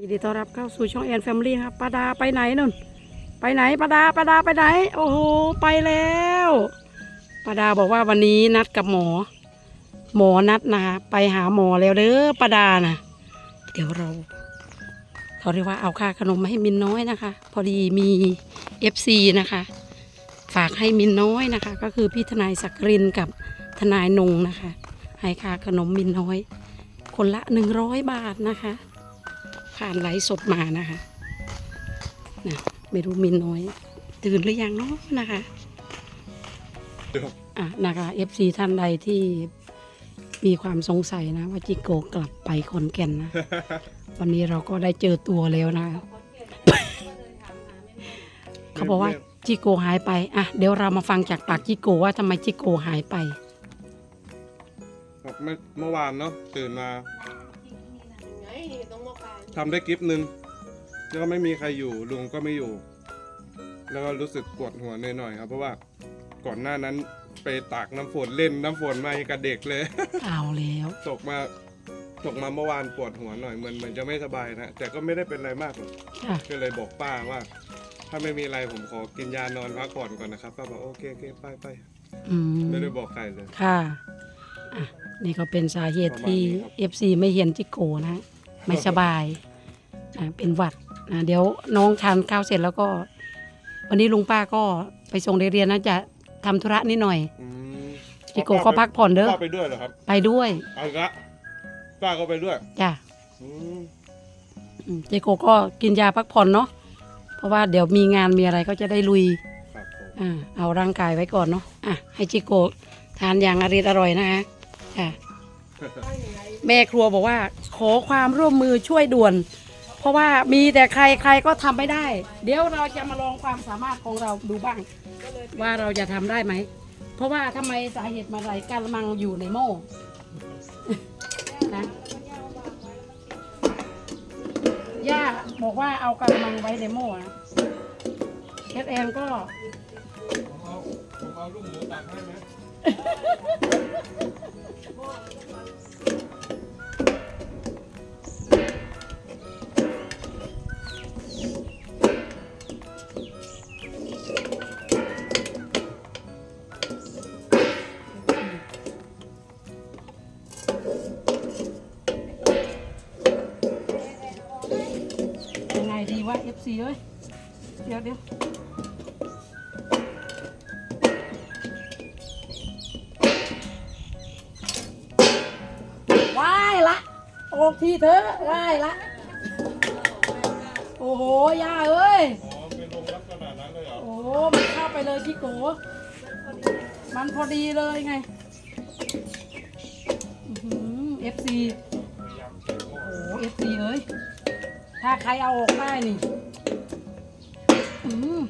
ยินดีต้อนรับเข้าสู่ช่องแอนแฟมิลี่ครับป้าดาไปไหนนุ่น ไปไหนป้าดาป้าดาไปไหน โอ้โห ไปแล้วป้าดาบอกว่าวันนี้นัดกับหมอ หมอนัดนะคะไปหาหมอแล้วเด้อป้าดานะเดี๋ยวเราเขาเรียกว่าเอาค่าขนมมาให้มินน้อยนะคะ พอดีมีเอฟซีนะคะ ฝากให้มินน้อยนะคะ ก็คือพี่ทนายสักรินกับทนายนงนะคะ ให้ค่าขนมมินน้อย คนละหนึ่งร้อยบาทนะคะ ผ่านไลฟ์สดมานะคะนะไม่รู้มินน้อย ตื่นหรือยังเนาะนะคะอะนะคะเอฟซีท่านใดที่มีความสงสัยนะว่าจิโกกลับไปขอนแก่นนะ วันนี้เราก็ได้เจอตัวแล้วนะ เขาบอกว่าจิโกหายไป อะ เดี๋ยวเรามาฟังจากปากจิโกว่าทำไมจิโกหายไปครับเมื่อเมื่อวานเนาะตื่นมา ทำได้กิฟต์หนึ่งแล้วก็ไม่มีใครอยู่ลุงก็ไม่อยู่ แล้วก็รู้สึกปวดหัวหน่อยๆครับ เพราะว่าก่อนหน้านั้นไปตากน้ำฝนเล่นน้ำฝนมากับเด็กเลย เอาแล้ว ตกมาตกมาเมื่อวานปวดหัวหน่อยเหมือนเหมือนจะไม่สบายนะแต่ก็ไม่ได้เป็นอะไรมากหรอกจ้ะก็เลยบอกป้าว่า ถ้าไม่มีอะไรผมขอกินยานอนพักผ่อนก่อนนะครับป้าบอกโอเคโอเคไปไปอืมไม่ได้บอกใครเลย ค่ะอะ นี่ก็เป็นสาเหตุที่ ประมาณนี้ครับ FC ไม่เห็นจิโกนะ ไม่สบายอะ เป็นหวัดนะเดี๋ยวน้องทานข้าวเสร็จแล้วก็ วันนี้ลุงป้าก็ไปส่งเด็กเรียนนะจะทำธุระนิดหน่อยอืมจิโกก็พักผ่อนเด้อป้าไปด้วยเหรอครับไปด้วยเอาอีกละป้าก็ไปด้วยจ้ะอืมอืมจิโกก็กินยาพักผ่อนเนาะเพราะว่าเดี๋ยวมีงานมีอะไรก็จะได้ลุยครับผมอ่าเอาร่างกายไว้ก่อนเนาะอะให้จิโกทานอย่างอร่อยอร่อยนะคะค่ะแม่ครัวบอกว่าขอความร่วมมือช่วยด่วนเพ ราะว่ามีแต่ใครใครก็ทำไม่ได้ เดี๋ยวเราจะมาลองความสามารถของเราดูบ้าง ว่าเราจะทำได้ไหม เพราะว่าทำไมสาเหตุมาอะไรกระมังอยู่ในหม้อ นะย่าบอกว่าเอากระมังไว้ในหม้อนะเอสแอนก็ ผมเอาผมเอาลูกหมูตักให้ไหม ดีวะ FC เอ้ย เดี๋ยวเดี๋ยวว่ายละ ออกทีเถอะว่ายละ โอ้โหย่าเอ้ย อ๋อเป็นลงลักษณะนั้นเลยเหรอโอ้โหมันเข้าไปเลยพี่โก มันพอดีเลยไงเอฟซีโอ้เอฟซีเอ้ย ถ้าใครเอาออกได้นี่อืม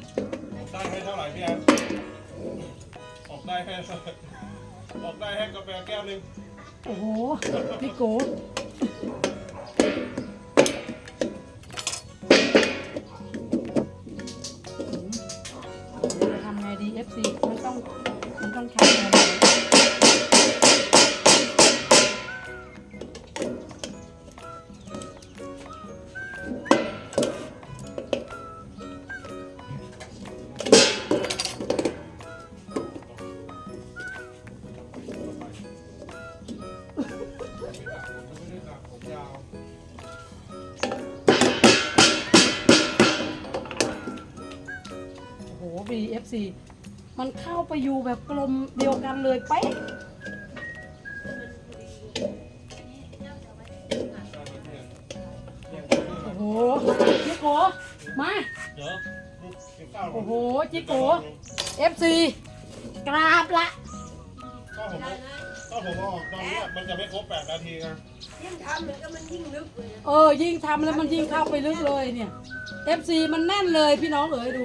ได้ให้เท่าไหร่พี่แอนออกได้ให้ออกได้ให้กาแฟแก้วหนึ่งโอ้โหพี่โก โอ้โห BFC มันเข้าไปอยู่แบบกลมเดียวกันเลยเป๊ะโอ้โหจิโกมาเดี๋ยวกินข้าวโอ้โหจิโก FC กราบละก็ผมก็ผมเอาออกตอนเนี้ยมันจะไม่ครบแปดนาทีนะยิ่งทำเลยก็มันยิ่งลึกเลยเออยิ่งทำแล้วมันยิ่งเข้าไปลึกเลยเนี่ย FC มันแน่นเลยพี่น้องเอ๋ยดู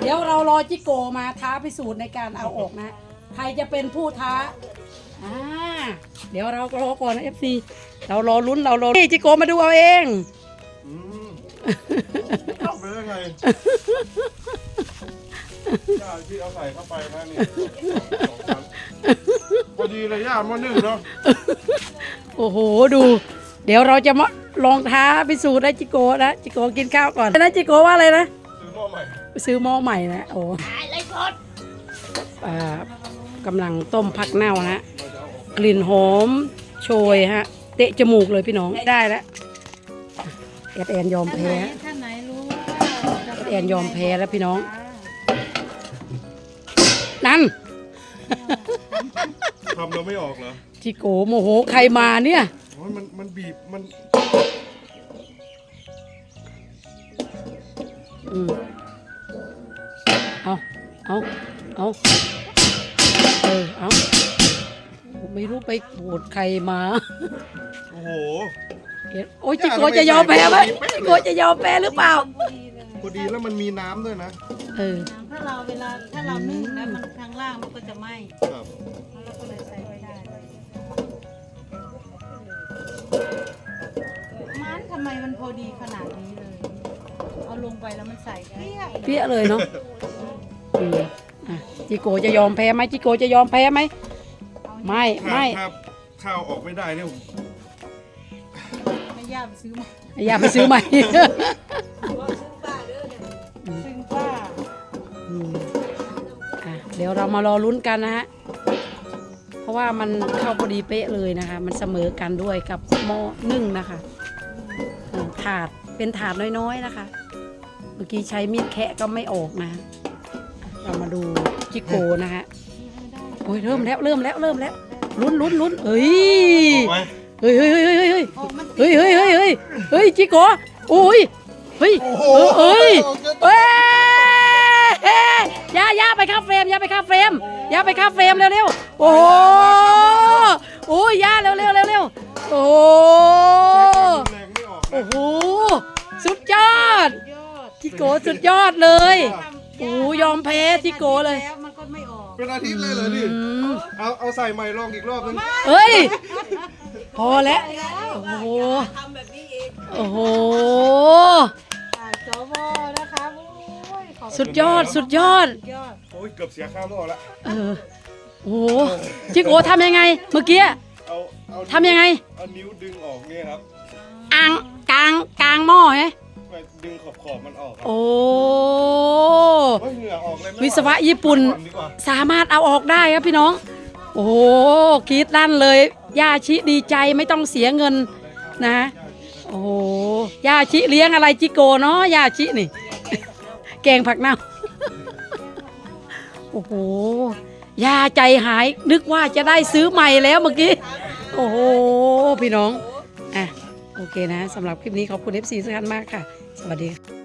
เดี๋ยวเรารอจิโกมาท้าพิสูจน์ในการเอาออกนะ ใครจะเป็นผู้ท้าอ่าเดี๋ยวเรารอก่อนนะ FC เรารอลุ้นเรารอนี่จิโกมาดูเอาเอง อืมเข้าไปได้ไงย่าที่เอาใส่เข้าไปนะนี่สองชั้นพอดีเลยย่ามาหนึ่งเนาะโอ้โหดู เดี๋ยวเราจะมาลองท้าพิสูจน์นะจิโกะนะจิโกะกินข้าวก่อนนะจิโกะว่าอะไรนะ ซื้อหม้อใหม่ ซื้อหม้อใหม่นะโอ้อ่ากำลังต้มผักเน่านะกลิ่นหอมโชยฮะ เตะจมูกเลยพี่น้องได้แล้วแอดแอนยอมท่านไหนแพ้ท่านไหนรู้ว่าจะแอนยอมแพ้แล้วพี่น้อง นั่นทำเราไม่ออกเหรอจิโกะโมโหใครมาเนี่ยโอ้ยมันมันบีบมันอืม เอาเอาเอาเออเอาไม่รู้ไปโกรธใครมาโอ้โหเห็นโอ้ยจิโกะจะยอมแพ้ไหมจิโกะจะยอมแพ้หรือเปล่า พอดีเลยพอดีแล้วมันมีน้ำด้วยนะเออ ถ้าเราเวลาถ้าเรานึ่งแล้วมันข้างล่างมันก็จะไหม้ครับแล้วก็เลยใส่ไม่ได้ มันทำไมมันพอดีขนาดนี้เลย เอาลงไปแล้วมันใส่เปรี้ยเปี้ยเลยเนาะ อืม อะจิโกะจะยอมแพ้ไหมจิโกะจะยอมแพ้ไหมไม่ถ้าไม่ถ้าข้าวออกไม่ได้เนี่ยผมไม่ยากไปซื้อมาอย่าไปซื้อใหม่ ซึ่งป้าอืมอะเดี๋ยวเรามารอลุ้นกันนะฮะ เพราะว่ามันเข้าพอดีเป๊ะเลยนะคะ มันเสมอกันด้วยกับหม้อนึ่งนะคะเออถาดเป็นถาดน้อยๆนะคะ เมื่อกี้ใช้มีดแคะก็ไม่ออกนะ เรามาดูจิโกนะฮะโอ้ยเริ่มแล้วเริ่มแล้วเริ่มแล้วลุ้นลุ้นลุ้นเฮ้ยออกไหมเฮ้ยเฮ้ยเฮ้ยเฮ้ยเฮ้ยโอ้มันเฮ้ยเฮ้ยเฮ้ยเฮ้ยเฮ้ยจิโกโอ้ยเฮ้ยโอ้โหเอ้ยเอ้ยเอ้ยอย่าอย่าไปข้าเฟรมอย่าไปข้าเฟรมอย่าไปข้าเฟรมเร็วเร็วโอ้โหโอ้ยอย่าเร็วเร็วเร็วเร็วโอ้โหแรงไม่ออกโอ้นะโหสุดยอดยอดจิโกสุดยอดเลย ทำ โอ้ยอมแพ้จิโกเลย แล้วมันก็ไม่ออกเป็นอาทิตย์เลยเหรอนี่อืมเอาเอาใส่ใหม่ลองอีกรอบนึงเฮ้ย พอแล้ว โอ้โห ทำแบบนี้เองโอ้โห อ่าสวนะคะโอ้ยขอบคุณสุดยอด สุดยอดสุดยอดโอ้ยเกือบเสียข้าวไม่ออกละเออ โอ้โหจิโกทำยังไง เมื่อกี้เอาเอาทำยังไง เอานิ้วดึงออกเนี่ยครับอ่างกลางกลางหม้อไงไปดึงขอบขอบๆมันออกครับโอ้ วิศวะญี่ปุ่นก่อดีกว่าสามารถเอาออกได้ครับพี่น้อง โอ้โหกรีดลั่นเลยย่าชิดีใจไม่ต้องเสียเงินนะโอ้โหย่าชิเลี้ยงอะไรจิโกเนาะย่าชินี่ แกงผักเน่าโอ้โหย่าใจหายนึกว่าจะได้ซื้อใหม่แล้วเมื่อกี้ โอ้โห พี่น้อง อะ โอเคนะสำหรับคลิปนี้ขอบคุณ FC ทุกท่านมากค่ะ สวัสดีค่ะ